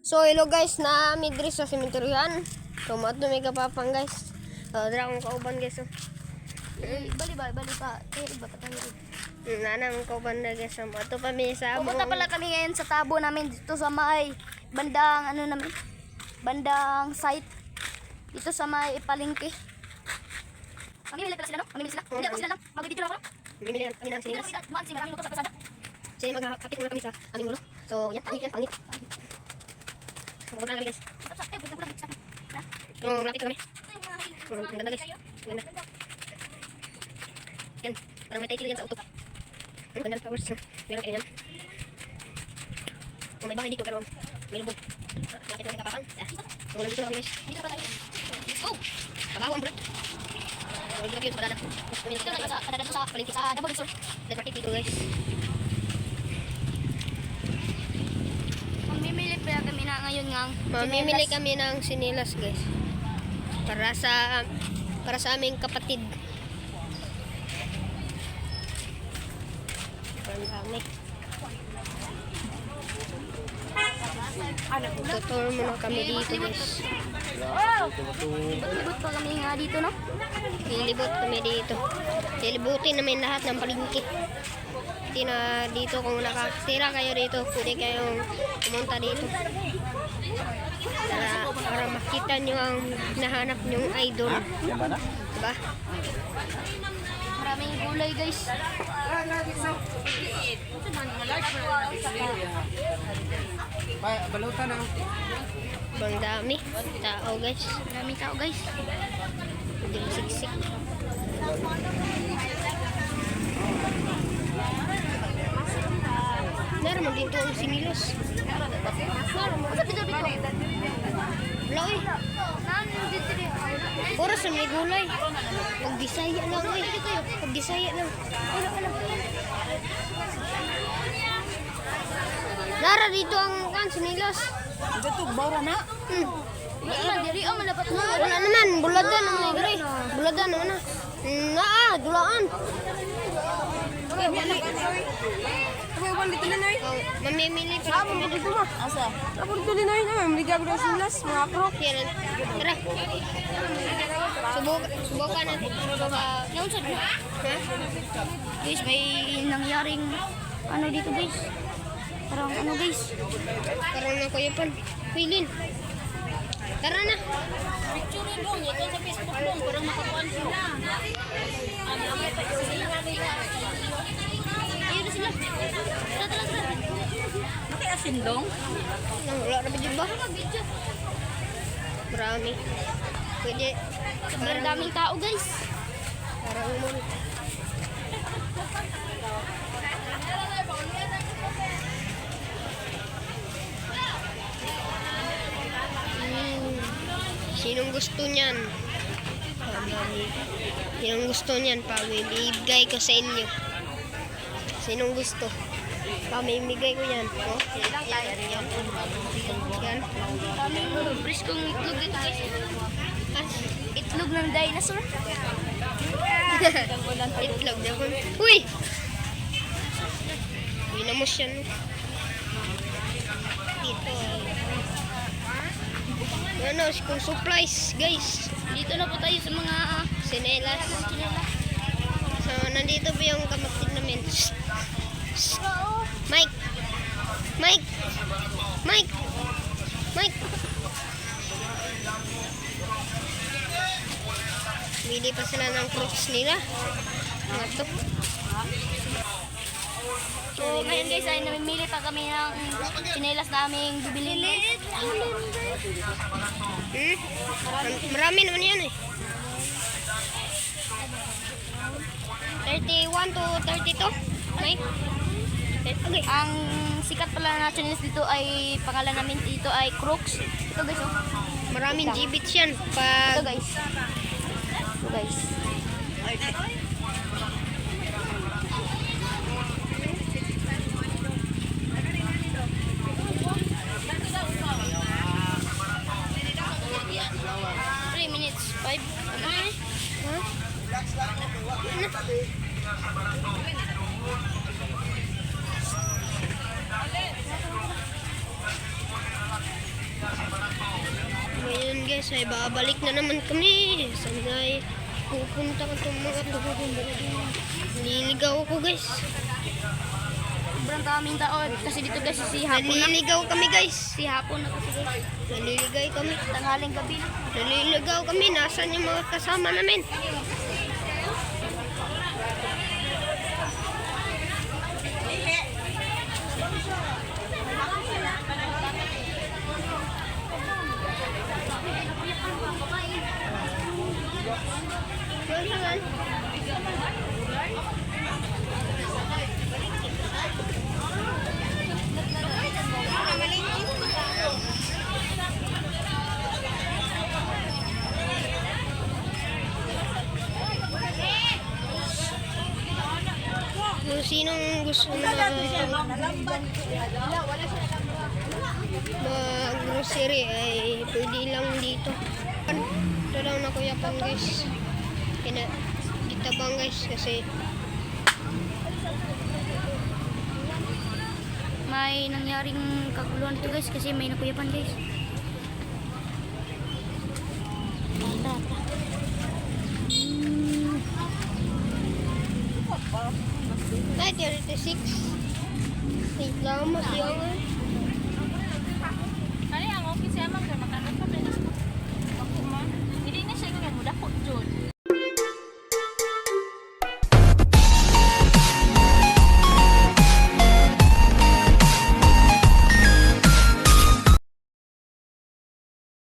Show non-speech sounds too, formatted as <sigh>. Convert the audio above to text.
So, hello guys, na midri sa sementeryohan. So, mato may kapapang guys. Dira akong kauban guys. So. Bali ba, bali pa. Eh, iba pa tayo. Nana akong kauban na guys. So, mato pa may sa Pupunta pala kami ngayon sa tabo namin dito sa may bandang ano namin, bandang site dito sa may palengke. Mamimili pala sila, no? Mamimili sila. Hindi ako sila lang. Magbibideo lang ako. Bumili lang kami ng Hindi sinilas. Maan sila. Maraming luto sa pasada. So, yun, magkakapit muna kami sa aming ulo. So, yan, pangit yan, pangit. Kauban na guys. So, rapit kami. Ganda guys. Ang ganda. Yan, parang may title yan sa auto. Ang ganda ng flowers. Meron kayo yan. Oh, may bahay dito pero may lubog. Lapit kami kapapang. Ah, So, nandito na kami guys. Davao Resort. Let's market dito guys. Pala kami na ngayon ngang Mamimili kami ng sinilas guys. Para sa para sa aming kapatid. Ang dami. Tutur muna kami dito guys. Libot pa kami nga dito, no? Lilibot kami dito. Lilibutin namin lahat ng palingki. Hindi na dito kung nakasira kayo dito, pwede kayong pumunta dito. Para, para makita nyo ang nahanap nyong idol. Diba? Maraming gulay, guys. Balutan ng Bang dami. Tao guys. Maraming tao, guys. Hindi siksik. Sinilas. Asa dito dito? Wala eh. Puro sa may gulay. Pag bisaya lang eh. Pag bisaya lang. Wala ka lang. Lara dito ang kan sinilas. Dito, bara na. Hmm. Wala ang malapat mo. Wala naman, buladan ang gray. Buladan ano na. Naa, dulaan. Oh, mamimili pa kami dito ma. Asa? Ako dito din ay naman, may gagawin ng silas, mga krok. Yan. Tara. Subuk subukan natin. Baka, Yung sa ha? Guys, may nangyaring ano dito, guys. Parang ano, guys. Parang na kuya pan. Pilin. Tara na. Ayun na sila. Tara, tara, tara. Nakayasindong? Nang wala na dyan ba? Marami. Pwede. Sobrang daming tao, guys. Parang umul. Hmm. Sinong gusto niyan? Sinong gusto niyan? Pamimigay ko sa inyo. Sinong gusto? Pamimigay ko yan. Oh, yan, yan, yan. Yan. Briskong itlog dito, guys. Itlog ng dinosaur. <laughs> Itlog na ko. Uy! Binamos yan. Dito. Ano, kung supplies, guys. Dito na po tayo sa mga ah, Sinelas. So, nandito po yung kamatid namin. Shh. Shh. Mike! Mike! Mike! Mike! Bili pa sila ng crocs nila. Ano to? So, ngayon guys, ay namimili pa kami ng chinelas naming bibili. Hmm? Marami naman yan eh. 31 to 32. Mike? Okay. Ang sikat pala na chinelas dito ay, pangalan namin dito ay Crooks. Ito guys, oh. Maraming gibits yan. Ito Pag guys. Ito guys. Three minutes, five. Ano eh? Ngayon guys, ay babalik na naman kami. Saan ay pupunta ka itong mga to? Naliligaw ako guys. Sobrang daming taon. Kasi dito guys, si hapon na. Naliligaw kami guys. Si hapon na kasi guys. Naliligay kami. Tanghaling gabi. Naliligaw kami. Nasaan yung mga kasama namin? Kung sinong gusto na mag-grocery ay pwede lang dito. Ito lang na kuya pang guys. Kina, itabang guys kasi May nangyaring kaguluhan dito guys kasi may nakuyapan guys. Ay 36. Wait lang, mas yung Ano ang okay siya mang